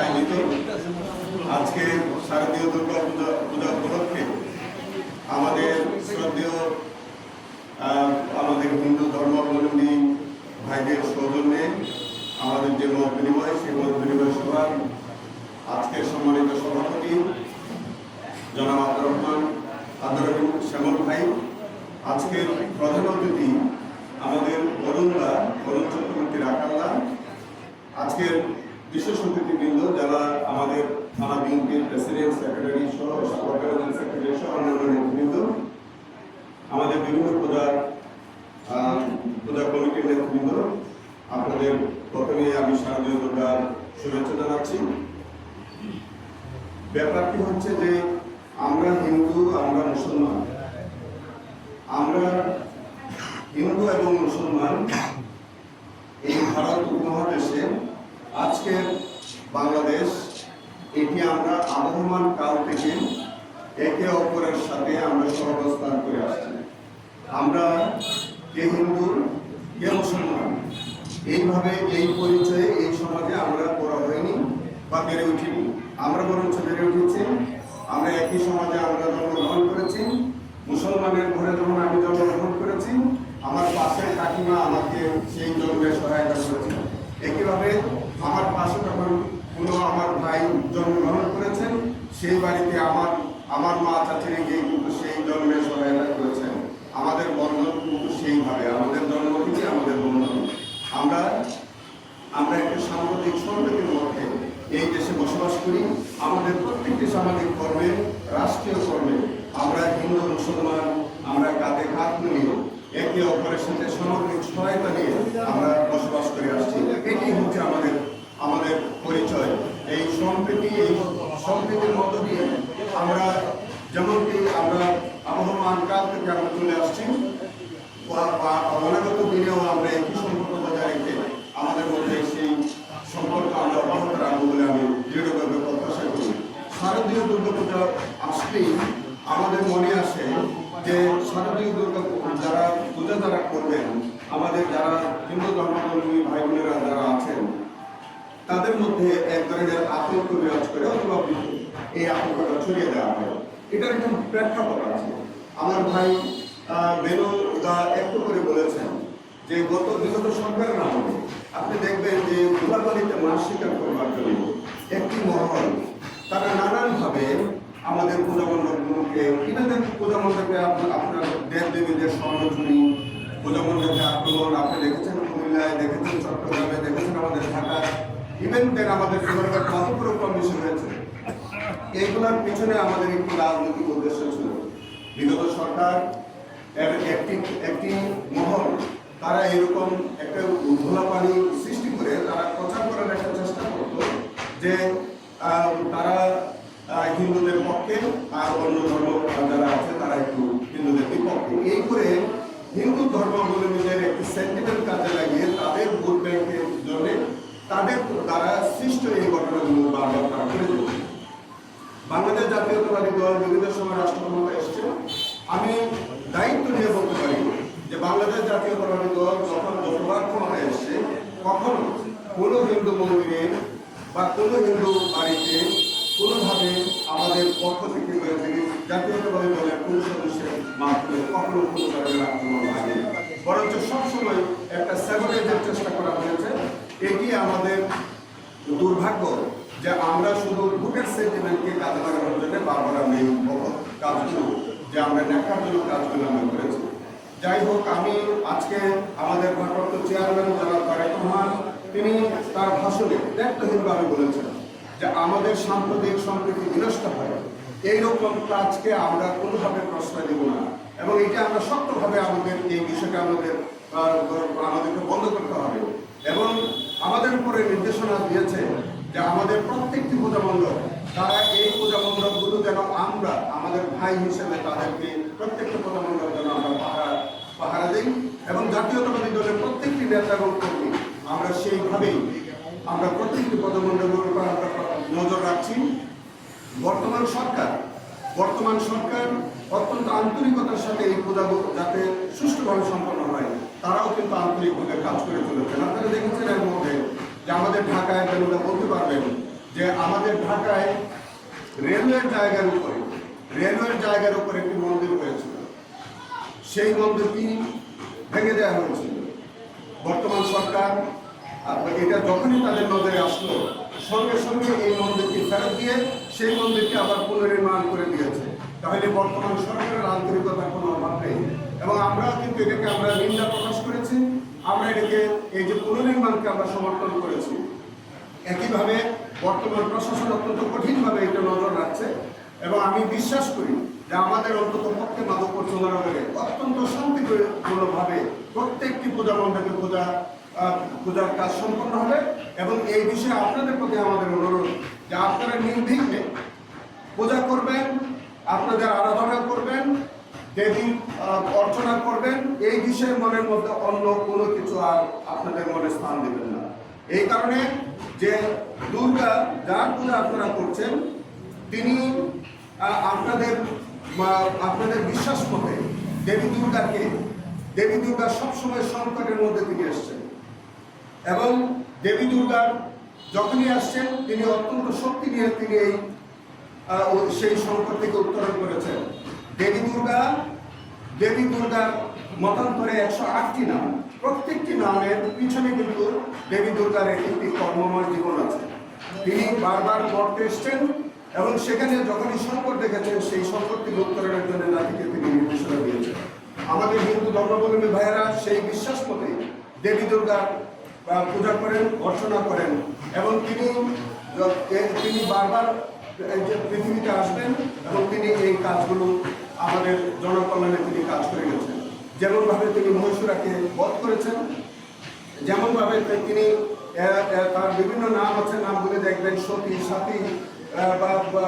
আয়োজিত আজকে শারদীয় দুর্গা পূজা পূজা উপলক্ষে আমাদের শ্রদ্ধেয় আমাদের হিন্দু ধর্মাবলম্বী ভাইদের সৌজন্যে আমাদের যে মত বিনিময়, সেই মত বিনিময় সভার আজকের সম্মানিত সভাপতি জনাব আব্দুর রহমান আব্দুর রহিম শ্যামল ভাই। আজকের প্রধান অতিথি আজকের বিশেষ অতিথিবৃন্দ যারা আমাদের থানা বিএনপির প্রেসিডেন্ট সেক্রেটারি সহ অর্গানাইজিং সেক্রেটারি সহ অন্যান্য নেতৃবৃন্দ আমাদের বিভিন্ন আহ, পূজা কমিটির নেতৃবৃন্দ আপনাদের প্রথমে আমি শারদীয় দুর্গার শুভেচ্ছা জানাচ্ছি। ব্যাপারটি হচ্ছে যে আমরা হিন্দু আমরা মুসলমান। আমরা হিন্দু এবং মুসলমান আজকের বাংলাদেশ, এটি আমরা আবহমান কাল থেকে একে অপরের সাথে আমরা সহবস্থান করে আসছি। আমরা কে হিন্দু, কে মুসলমান, এইভাবে এই পরিচয়ে এই সমাজে আমরা বড় হয়নি বা বেড়ে উঠিনি। আমরা বরঞ্চ বেড়ে উঠেছি আমরা একই সমাজে আমরা জন্মগ্রহণ করেছি মুসলমানের ঘরে যখন আমি জন্মগ্রহণ করেছি আমার পাশের কাকিমা আমাকে সেই জন্মে সহায়তা করেছে একইভাবে আমার পাশে যখন কোনো আমার ভাই জন্মগ্রহণ করেছেন সেই বাড়িতে আমার আমার মা চাচিরে গিয়ে কিন্তু সেই জন্মে সহায়তা করেছেন। আমাদের বন্ধন কিন্তু সেইভাবে, আমাদের জন্ম থেকে আমাদের বন্ধন আমরা আমরা একটা সাম্প্রতিক সম্প্রীতির মধ্যে এই দেশে বসবাস করি। আমাদের প্রত্যেকটি সামাজিক কর্মে, রাষ্ট্রীয় কর্মে আমরা হিন্দু, মুসলমান, আমরা কাঁধে কাঁধ মিলিয়ে একে অপরের সাথে সামগ্রিক সহায়তা নিয়ে আমরা বসবাস করে আসছি। এটি হচ্ছে আমাদের আমাদের পরিচয়। এই সম্প্রীতি, এই সম্প্রীতির মধ্য দিয়ে আমরা যেমনটি আমরা আবহমান কাল থেকে আমরা চলে আসছি অনাগত দিনেও আমরা একই সম্পর্ক বজায় রেখে আমাদের মধ্যে সেই সম্পর্ক আমরা অব্যাহত রাখব বলে আমি দৃঢ়ভাবে প্রত্যাশা করি। শারদীয় দুর্গাপূজা আসলেই আমাদের মনে আসে যে শারদীয় দুর্গা যারা পূজা যারা করবেন, আমাদের যারা হিন্দু ধর্মাবলম্বী তাদের মধ্যে এক ধরনের আতঙ্ক বিরাজ করে অথবা এই আতঙ্কটা ছড়িয়ে দেওয়া হয়। এটার একটা প্রেক্ষাপট আছে। আমার ভাই বেনু দা একটু করে বলেছেন যে গত বিগত সরকারের আমলে আপনি দেখবেন যে ধুলাবালিতে মাছ শিকার করবার জন্য একটি মহল, তারা নানানভাবে আমাদের পূজা মণ্ডপগুলোকে কীভাবে পূজা মণ্ডপে আপনার দেব দেবীদের স্বর্ণঝুরি পূজা মণ্ডপে আক্রমণ, আপনি দেখেছেন কুমিল্লায়, দেখেছেন চট্টগ্রামে, দেখেছেন আমাদের ঢাকায় ইভেন দেন আমাদের এবারকার মাধবপুর কম বেশি হয়েছে এইগুলোর পিছনে আমাদের একটি রাজনৈতিক উদ্দেশ্য ছিল। বিগত সরকার একটি একটি মহল, তারা এরকম একটা উদ্ধলা পানি সৃষ্টি করে তারা প্রচার করার একটা চেষ্টা করতো যে তারা হিন্দুদের পক্ষে আর অন্য ধর্ম যারা আছে তারা একটু হিন্দুদের বিপক্ষে। এই করে হিন্দু ধর্মাবলম্বীদের একটি সেন্টিমেন্ট কাজে লাগিয়ে তাদের ভোট ব্যাংকের জন্য তাদের দ্বারা সৃষ্ট এই ঘটনাগুলো বারবার তারা করে বাংলাদেশ জাতীয়তাবাদী দল বিভিন্ন সময় রাষ্ট্র এসছে আমি দায়িত্ব নিয়ে বলতে পারি যে বাংলাদেশ জাতীয়তাবাদী দল যখন যতবার ক্ষমতায় এসছে কখনো কোনো হিন্দু মন্দিরে বা কোনো হিন্দু বাড়িতে কোনোভাবে আমাদের পক্ষ থেকে হয়ে থেকে জাতীয়তাবাদী দলের কোনো সদস্যের মাধ্যমে কখনো কোনো ধরনের আক্রমণ হয়নি। বরঞ্চ সবসময় একটা স্যাবোটেজের চেষ্টা করা হয়েছে। আমাদের দুর্ভাগ্য যে আমরা শুধু ভোটের সেন্টিমেন্টকে কাজে লাগানোর জন্য বারবার আমরা এই কাজগুলো যে আমরা দেখার জন্য কাজগুলো আমরা করেছি। যাই হোক, আমি আজকে আমাদের ভারপ্রাপ্ত চেয়ারম্যান যারা তারেক রহমান, তিনি তার ভাষণে দায়িত্বহীনভাবে বলেছেন যে আমাদের সাম্প্রতিক সম্প্রীতি বিনষ্ট হয়। এইরকম কাজকে আমরা কোনোভাবে প্রশ্রয় দেব না। এবং এটা আমরা শক্তভাবে আমাদের এই বিষয়টা আমাদের আমাদেরকে বন্ধ করতে হবে। এবং আমাদের উপরে নির্দেশনা দিয়েছে যে আমাদের প্রত্যেকটি পূজা মণ্ডপ, তারা এই পূজা মণ্ডপগুলো যেন আমরা, আমাদের ভাই হিসেবে তাদেরকে প্রত্যেকটা পূজা মণ্ডপ যেন আমরা পাহারা পাহারা দিই এবং জাতীয়তাবাদী দলের প্রত্যেকটি নেতা এবং কর্মী, আমরা সেইভাবেই আমরা প্রত্যেকটি পূজা মণ্ডপের উপর আমরা নজর রাখছি। বর্তমান সরকার বর্তমান সরকার অত্যন্ত আন্তরিকতার সাথে এই পূজাগুলো যাতে সুষ্ঠুভাবে সম্পন্ন হয়। তারাও কিন্তু আন্তরিকভাবে কাজ করে চলেছেন। আপনারা দেখেছেন এর মধ্যে যে আমাদের ঢাকায় বেলুদা বলতে পারবেন যে আমাদের ঢাকায় রেলওয়ের জায়গার উপরে, রেলওয়ের জায়গার উপরে একটি মন্দির হয়েছিল। সেই মন্দিরটি ভেঙে দেওয়া হয়েছিল। বর্তমান সরকার এটা যখনই তাদের নজরে আসলো, সঙ্গে সঙ্গে এই মন্দিরটি ফেরত দিয়ে সেই মন্দিরকে আবার পুনর্নির্মাণ করে দিয়েছে। তাহলে বর্তমান সরকারের আন্তরিকতার কোনো অভাব নেই। এবং আমরা কিন্তু এটাকে আমরা নিন্দা প্রকাশ করেছি। আমরা এটাকে, এই যে পুনর্নির্মাণকে আমরা সমর্থন করেছি। একইভাবে বর্তমান প্রশাসন অত্যন্ত কঠিনভাবে এটা নজর রাখছে এবং আমি বিশ্বাস করি যে আমাদের অন্তত পক্ষে মাদক চন্দ্রনগরে অত্যন্ত শান্তিপূর্ণভাবে প্রত্যেকটি পূজা মণ্ডপে পূজা পূজার কাজ সম্পন্ন হবে এবং এই বিষয়ে আপনাদের প্রতি আমাদের অনুরোধ যে আপনারা নির্বিঘ্নে পূজা করবেন, আপনাদের আরাধনা করবেন আহ, অর্চনা করবেন এই বিষয়ে মনের মধ্যে অন্য কোনো কিছু আর আপনাদের মনে স্থান দেবেন না। এই কারণে যে দুর্গা যার পূজা আপনারা করছেন তিনি আপনাদের আপনাদের বিশ্বাস মতে দেবী দুর্গাকে দেবী দুর্গা সবসময় সংকটের মধ্যে তিনি এসছেন। এবং দেবী দুর্গার যখনই আসছেন তিনি অত্যন্ত শক্তি নিয়ে তিনি এই সেই সংকট থেকে উত্তরণ করেছেন। দেবী দুর্গা, দেবী দুর্গার মতান্তরে একশো আটটি নাম। প্রত্যেকটি নামের পিছনে কিন্তু দেবী দুর্গার একটি কর্মময় জীবন আছে। তিনি বারবার মর্তে এসছেন এবং সেখানে যখনই সংকট দেখেছেন, সেই সংকট থেকে উত্তরণের জন্য জাতিকে তিনি নির্দেশনা দিয়েছেন। আমাদের হিন্দু ধর্মাবলম্বী ভাইয়েরা সেই বিশ্বাস মতে দেবী দুর্গার পূজা করেন, অর্চনা করেন এবং তিনি তিনি বারবার পৃথিবীতে আসবেন এবং তিনি এই কাজগুলো আমাদের জনকল্যাণে তিনি কাজ করে গেছেন। যেমনভাবে তিনি মহীশুরাকে বধ করেছেন, যেমনভাবে তিনি তার বিভিন্ন নাম আছে নামগুলি দেখবেন, সতী সাথী বা